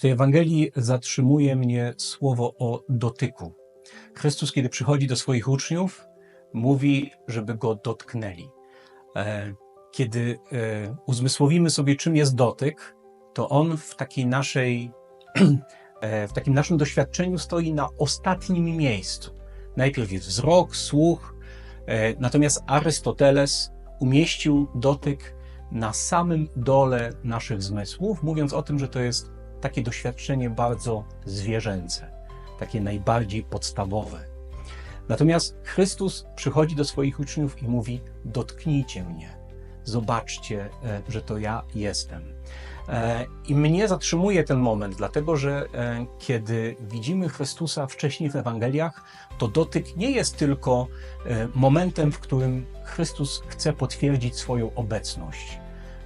W tej Ewangelii zatrzymuje mnie słowo o dotyku. Chrystus, kiedy przychodzi do swoich uczniów, mówi, żeby go dotknęli. E, kiedy e, uzmysłowimy sobie, czym jest dotyk, to on w takiej naszej, e, w takim naszym doświadczeniu stoi na ostatnim miejscu. Najpierw jest wzrok, słuch, natomiast Arystoteles umieścił dotyk na samym dole naszych zmysłów, mówiąc o tym, że to jest takie doświadczenie bardzo zwierzęce, takie najbardziej podstawowe. Natomiast Chrystus przychodzi do swoich uczniów i mówi: Dotknijcie mnie, zobaczcie, e, że to ja jestem. E, I mnie zatrzymuje ten moment, dlatego że e, kiedy widzimy Chrystusa wcześniej w Ewangeliach, to dotyk nie jest tylko momentem, w którym Chrystus chce potwierdzić swoją obecność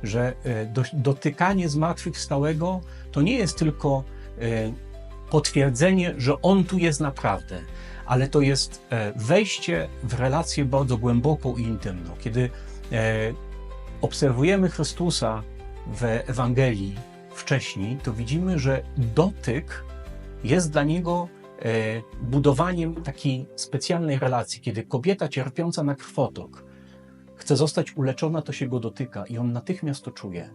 że e, dotykanie zmartwychwstałego to nie jest tylko e, potwierdzenie, że On tu jest naprawdę, ale to jest e, wejście w relację bardzo głęboką i intymną. Kiedy obserwujemy Chrystusa w Ewangelii wcześniej, to widzimy, że dotyk jest dla Niego budowaniem takiej specjalnej relacji, kiedy kobieta cierpiąca na krwotok chce zostać uleczona, to się go dotyka i on natychmiast to czuje,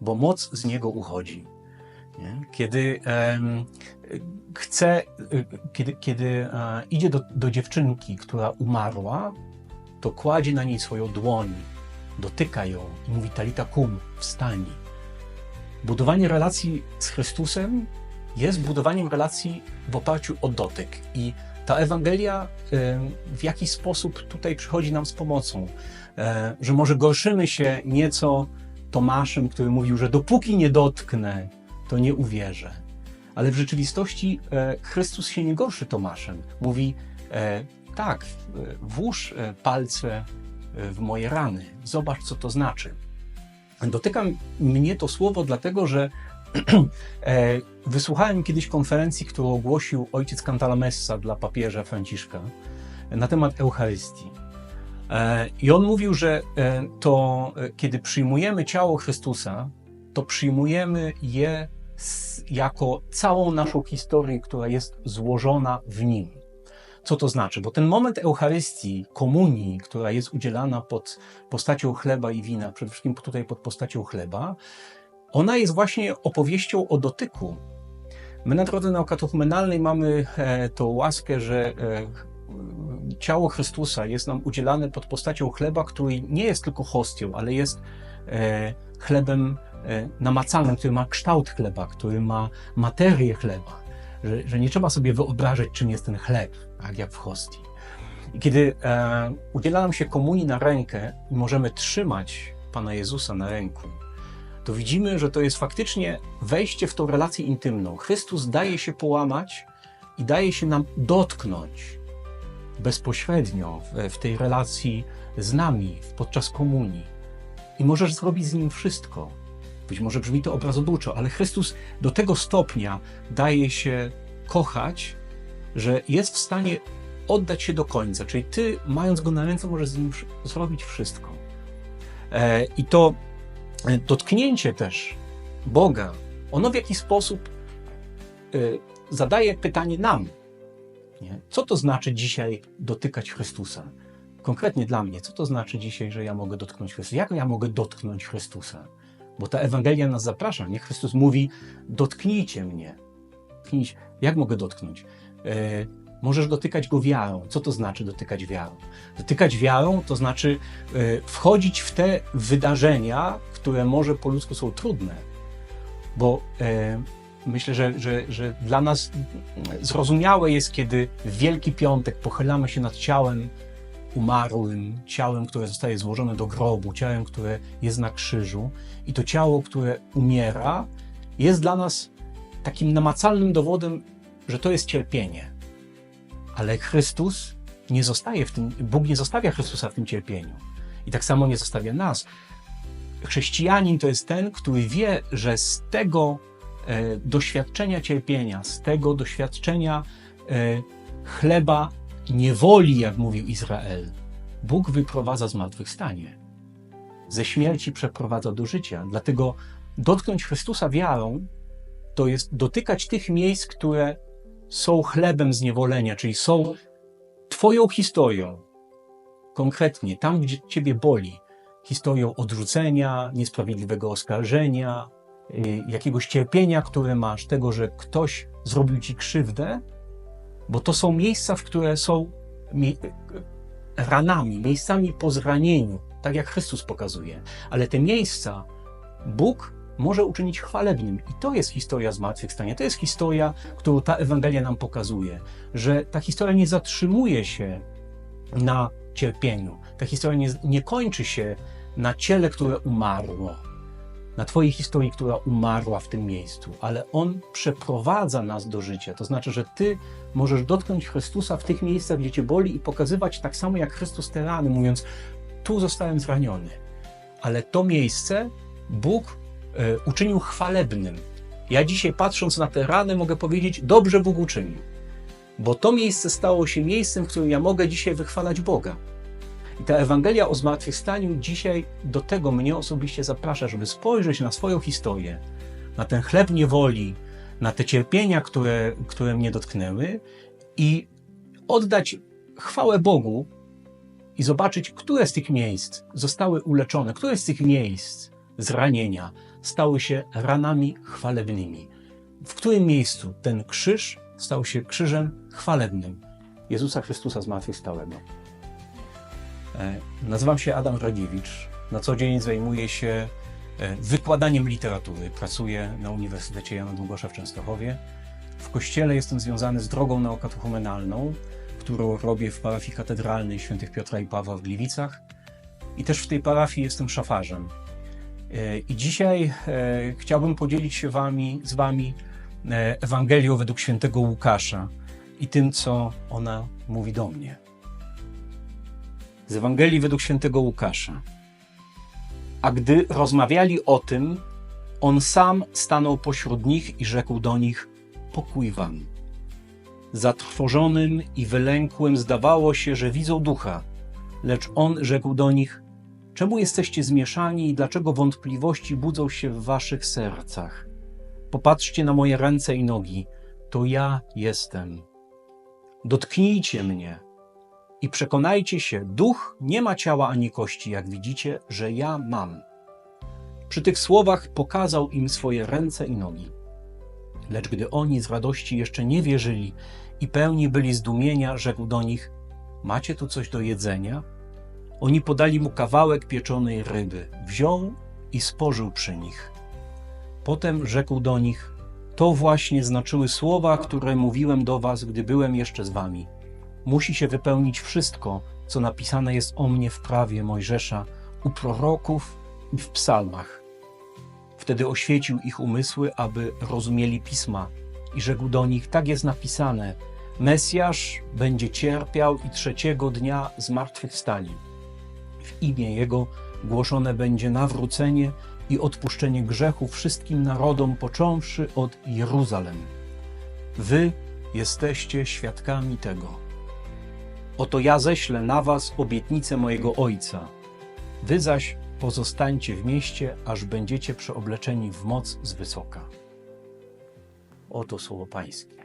bo moc z niego uchodzi. Nie? Kiedy chce, kiedy, kiedy e, idzie do, do dziewczynki, która umarła, to kładzie na niej swoją dłoń, dotyka ją i mówi Talita kum, wstań. Budowanie relacji z Chrystusem jest budowaniem relacji w oparciu o dotyk i ta Ewangelia w jakiś sposób tutaj przychodzi nam z pomocą, e, że może gorszymy się nieco Tomaszem, który mówił, że dopóki nie dotknę, to nie uwierzę. Ale w rzeczywistości e, Chrystus się nie gorszy Tomaszem. Mówi, e, tak, włóż palce w moje rany, zobacz, co to znaczy. Dotyka mnie to słowo, dlatego że wysłuchałem kiedyś konferencji, którą ogłosił ojciec Cantalamessa dla papieża Franciszka na temat Eucharystii. E, I on mówił, że e, to kiedy przyjmujemy ciało Chrystusa, to przyjmujemy je jako całą naszą historię, która jest złożona w nim. Co to znaczy? Bo ten moment Eucharystii, komunii, która jest udzielana pod postacią chleba i wina, przede wszystkim tutaj pod postacią chleba, ona jest właśnie opowieścią o dotyku. My na drodze naukotuchmenalnej mamy e, tą łaskę, że e, ciało Chrystusa jest nam udzielane pod postacią chleba, który nie jest tylko hostią, ale jest e, chlebem namacalnym, który ma kształt chleba, który ma materię chleba. Że, że nie trzeba sobie wyobrażać, czym jest ten chleb, tak jak w hostii. I kiedy e, się komunii na rękę i możemy trzymać Pana Jezusa na ręku, to widzimy, że to jest faktycznie wejście w tą relację intymną. Chrystus daje się połamać i daje się nam dotknąć bezpośrednio w, w tej relacji z nami podczas komunii. I możesz zrobić z nim wszystko. Być może brzmi to obrazobójczo, ale Chrystus do tego stopnia daje się kochać, że jest w stanie oddać się do końca. Czyli ty, mając go na ręce, możesz z nim zrobić wszystko. E, I to dotknięcie też Boga, ono w jakiś sposób y, zadaje pytanie nam. Nie? Co to znaczy dzisiaj dotykać Chrystusa? Konkretnie dla mnie, co to znaczy dzisiaj, że ja mogę dotknąć Chrystusa? Jak ja mogę dotknąć Chrystusa? Bo ta Ewangelia nas zaprasza, nie? Chrystus mówi, dotknijcie mnie. Dotknijcie. Jak mogę dotknąć? Możesz dotykać go wiarą. Co to znaczy dotykać wiarą? Dotykać wiarą to znaczy y, wchodzić w te wydarzenia, które może po ludzku są trudne, bo e, myślę, że, że, że dla nas zrozumiałe jest, kiedy w Wielki Piątek pochylamy się nad ciałem umarłym, ciałem, które zostaje złożone do grobu, ciałem, które jest na krzyżu, i to ciało, które umiera, jest dla nas takim namacalnym dowodem, że to jest cierpienie. Ale Chrystus nie zostaje w tym, Bóg nie zostawia Chrystusa w tym cierpieniu. I tak samo nie zostawia nas. Chrześcijanin to jest ten, który wie, że z tego e, doświadczenia cierpienia, z tego doświadczenia e, chleba niewoli, jak mówił Izrael, Bóg wyprowadza zmartwychwstanie. Ze śmierci przeprowadza do życia. Dlatego dotknąć Chrystusa wiarą to jest dotykać tych miejsc, które są chlebem zniewolenia, czyli są Twoją historią, konkretnie tam, gdzie Ciebie boli, historią odrzucenia, niesprawiedliwego oskarżenia, y, jakiegoś cierpienia, które masz, tego, że ktoś zrobił Ci krzywdę, bo to są miejsca, w które są ranami, miejscami po zranieniu, tak jak Chrystus pokazuje. Ale te miejsca Bóg może uczynić chwalebnym. I to jest historia zmartwychwstania. To jest historia, którą ta Ewangelia nam pokazuje, że ta historia nie zatrzymuje się na cierpieniu. Ta historia nie, nie kończy się na ciele, które umarło, na Twojej historii, która umarła w tym miejscu, ale On przeprowadza nas do życia. To znaczy, że Ty możesz dotknąć Chrystusa w tych miejscach, gdzie Cię boli i pokazywać tak samo jak Chrystus te rany, mówiąc, tu zostałem zraniony. Ale to miejsce Bóg uczynił chwalebnym. Ja dzisiaj patrząc na te rany mogę powiedzieć, dobrze Bóg uczynił. Bo to miejsce stało się miejscem, w którym ja mogę dzisiaj wychwalać Boga. I ta Ewangelia o zmartwychwstaniu dzisiaj do tego mnie osobiście zaprasza, żeby spojrzeć na swoją historię, na ten chleb niewoli, na te cierpienia, które, które mnie dotknęły i oddać chwałę Bogu i zobaczyć, które z tych miejsc zostały uleczone, które z tych miejsc zranienia stały się ranami chwalebnymi. W którym miejscu ten krzyż stał się krzyżem chwalebnym Jezusa Chrystusa zmartwychwstałego. E, Nazywam się Adam Radziewicz. Na co dzień zajmuję się e, wykładaniem literatury. Pracuję na Uniwersytecie Jana Długosza w Częstochowie. W kościele jestem związany z drogą naukokatechumenalną, którą robię w parafii katedralnej św. Piotra i Pawła w Gliwicach. I też w tej parafii jestem szafarzem. E, I dzisiaj e, chciałbym podzielić się wami, z Wami e, Ewangelią według świętego Łukasza i tym, co ona mówi do mnie. Z Ewangelii według świętego Łukasza. A gdy rozmawiali o tym, on sam stanął pośród nich i rzekł do nich: Pokój wam. Zatrwożonym i wylękłym zdawało się, że widzą ducha, lecz on rzekł do nich: Czemu jesteście zmieszani i dlaczego wątpliwości budzą się w waszych sercach? Popatrzcie na moje ręce i nogi, to ja jestem. Dotknijcie mnie i przekonajcie się, duch nie ma ciała ani kości, jak widzicie, że ja mam. Przy tych słowach pokazał im swoje ręce i nogi. Lecz gdy oni z radości jeszcze nie wierzyli i pełni byli zdumienia, rzekł do nich: Macie tu coś do jedzenia? Oni podali mu kawałek pieczonej ryby. Wziął i spożył przy nich. Potem rzekł do nich: To właśnie znaczyły słowa, które mówiłem do was, gdy byłem jeszcze z wami. Musi się wypełnić wszystko, co napisane jest o mnie w prawie Mojżesza, u proroków i w psalmach. Wtedy oświecił ich umysły, aby rozumieli pisma, i rzekł do nich: Tak jest napisane: Mesjasz będzie cierpiał i trzeciego dnia zmartwychwstanie. W imię Jego głoszone będzie nawrócenie i odpuszczenie grzechów wszystkim narodom, począwszy od Jeruzalem. Wy jesteście świadkami tego. Oto ja ześlę na was obietnicę mojego Ojca. Wy zaś pozostańcie w mieście, aż będziecie przeobleczeni w moc z wysoka. Oto słowo Pańskie.